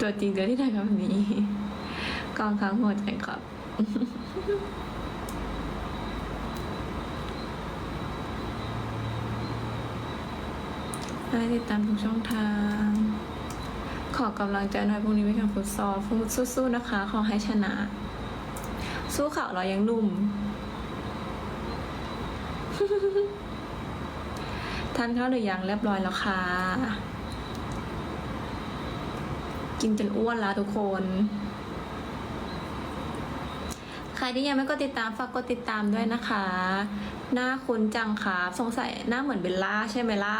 ตัวจริงเจอที่ไหนครับนี้ กองค้างหัวใจครับ ได้ติดตามทุกช่องทาง ขอกำลังใจหน่อยพรุ่งนี้ไปแข่งฟุตซอลฟุตสู้ๆนะคะ ขอให้ชนะ สู้เขาเรายังหนุ่มทานข้าวหรือยังเรียบร้อยแล้วค่ะ กินจนอ้วนแล้วทุกคน ใครที่ยังไม่กดติดตามฝากกดติดตามด้วยนะคะ หน้าคุ้นจังค่ะสงสัยหน้าเหมือนเบลล่าใช่ไหมล่ะ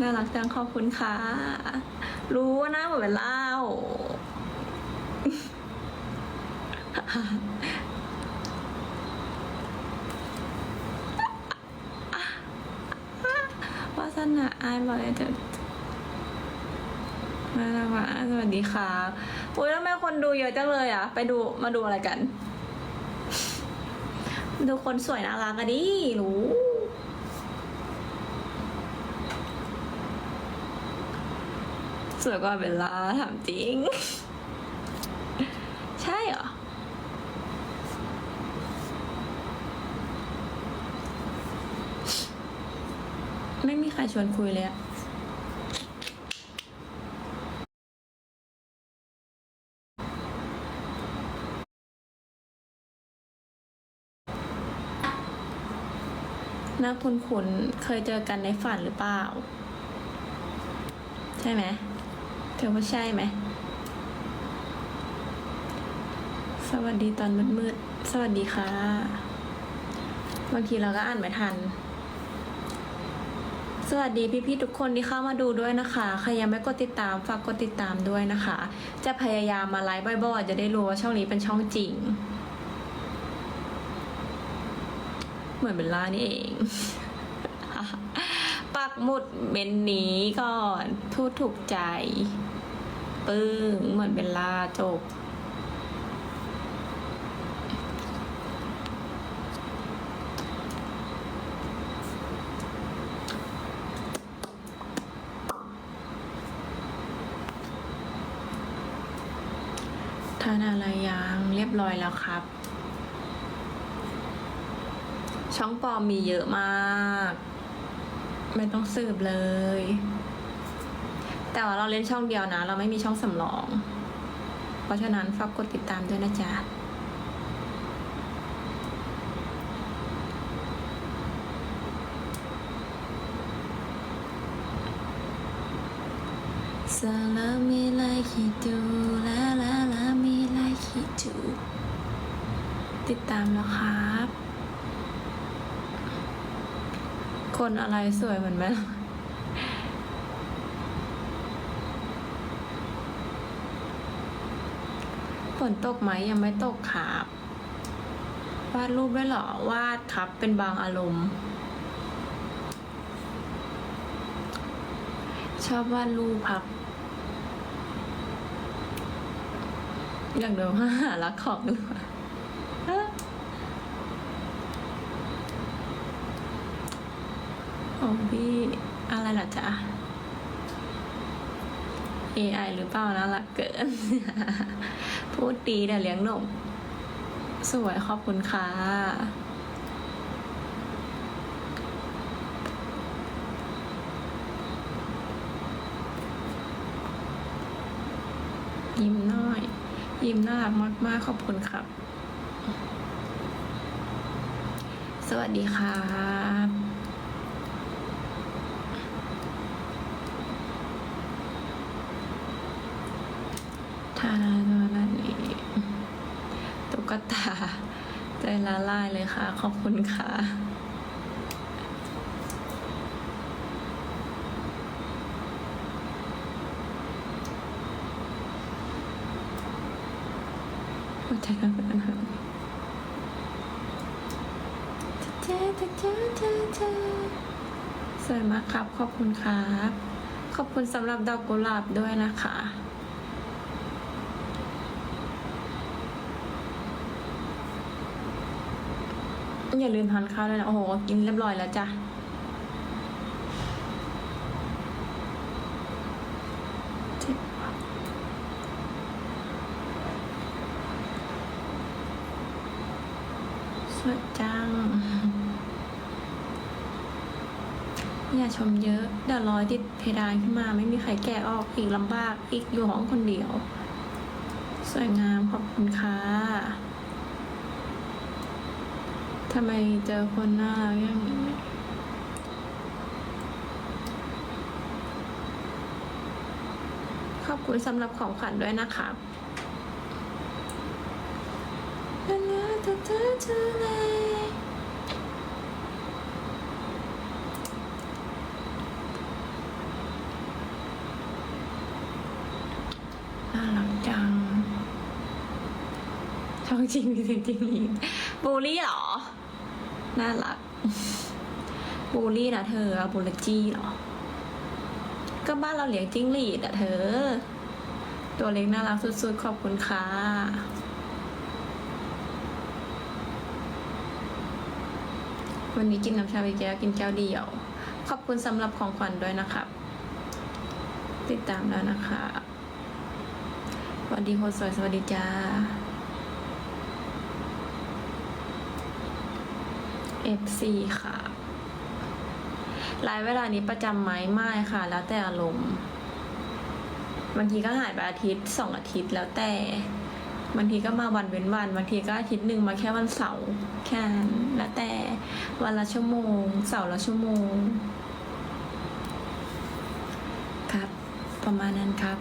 น่ารักจังขอบคุณค่ะ รู้ว่าหน้าเหมือนเบลล่าสนา อายบอกเลยเถอะมาแล้วมาสวัสดีค่ะอุ้ยแล้วทำไมคนดูเยอะจังเลยอะ ไปดูมาดูอะไรกัน ดูคนสวยน่ารักกันดิรู้สวยกว่าเบลล่าถามจริง ใช่เหรอ ไม่มีใครชวนคุยเลยอะน่าคุ้นคุ้นๆเคยเจอกันในฝันหรือเปล่า ใช่ไหมเธอว่าใช่ไหม สวัสดีตอนมืดๆ สวัสดีค่ะ บางทีเราก็อ่านไม่ทัน สวัสดีพี่ๆทุกคนที่เข้ามาดูด้วยนะคะใครยังไม่กดติดตามฝากกดติดตามด้วยนะคะ จะพยายามมาไลฟ์บ่อยๆจะได้รู้ว่าช่องนี้เป็นช่องจริง เหมือนเบลล่านี่เองปักหมุดเมนนี้ก่อนพูดถูกใจ ปึ้งเหมือนเบลล่าจบ ทานอะไรยังเรียบร้อยแล้วครับ ช่องปลอมมีเยอะมาก ไม่ต้องสืบเลย แต่ว่าเราเล่นช่องเดียวนะ เราไม่มีช่องสำรอง เพราะฉะนั้นฝากกดติดตามด้วยนะจ๊ะ Salami like you do la la la ติดตามแล้วครับ คนอะไรสวยเหมือนแม่ฝนตกไหมยังไม่ตกครับวาดรูปด้เหรอวาดครับเป็นบางอารมณ์ ชอบวาดรูปครับ อย่ากดูว่าหารักของหรือเปล่า ของพี่อะไรล่ะจ๊ะ AI หรือเปล่านะรักเกิน พูดดีแต่เลี้ยงหนมสวยขอบคุณค่ะยิ้มน้อย ยิ้มน่ารักมากๆขอบคุณครับ สวัสดีครับ ทานาโดนันนี่ตุ๊กตา ใจละลายเลยค่ะ ขอบคุณค่ะ หัวใจกันเป็นอะไรเจ๊เจ๊เจ๊เจ๊เจ๊สวยมากครับ ขอบคุณครับ ขอบคุณสำหรับดอกกุหลาบด้วยนะคะ อย่าลืมทานข้าวด้วยนะ โอ้โห กินเรียบร้อยแล้วจ้ะสวยจัง อย่าชมเยอะ เดี๋ยวรอยติดเพดานขึ้นมา ไม่มีใครแก้ออกอีกลำบาก อีกอยู่ห้องคนเดียว สวยงามขอบคุณค่ะ ทำไมเจอคนหน่ารักอย่างนี้ขอบคุณสำหรับของขวัญด้วยนะครับเป็นเนื้อแต่เธอเธอเลยน่ารักจังช่องจริงมีจริงจริงบูลลี่เหรอ น่ารักบูลลี่นะเธออาบูลจี้เหรอ ก็บ้านเราเลี้ยงจิ้งหรีดอะเธอ ตัวเล็กน่ารักสุดๆ ขอบคุณค่ะวันนี้กินน้ำชาไปแก้วกินแก้วเดียว ขอบคุณสำหรับของขวัญด้วยนะครับ ติดตามแล้วนะคะสวัสดีคนสวยสวัสดีจ้า FC ค่ะ ไลฟ์เวลานี้ประจำไหมไม่ค่ะ แล้วแต่อารมณ์บางทีก็หายไปอาทิตย์สองอาทิตย์แล้วแต่บางทีก็มาวันเว้นวันบางทีก็อาทิตย์หนึ่งมาแค่วันเสาร์แค่นั้นแล้วแต่วันละชั่วโมง เสาร์ละชั่วโมง ครับ ประมาณนั้นครับ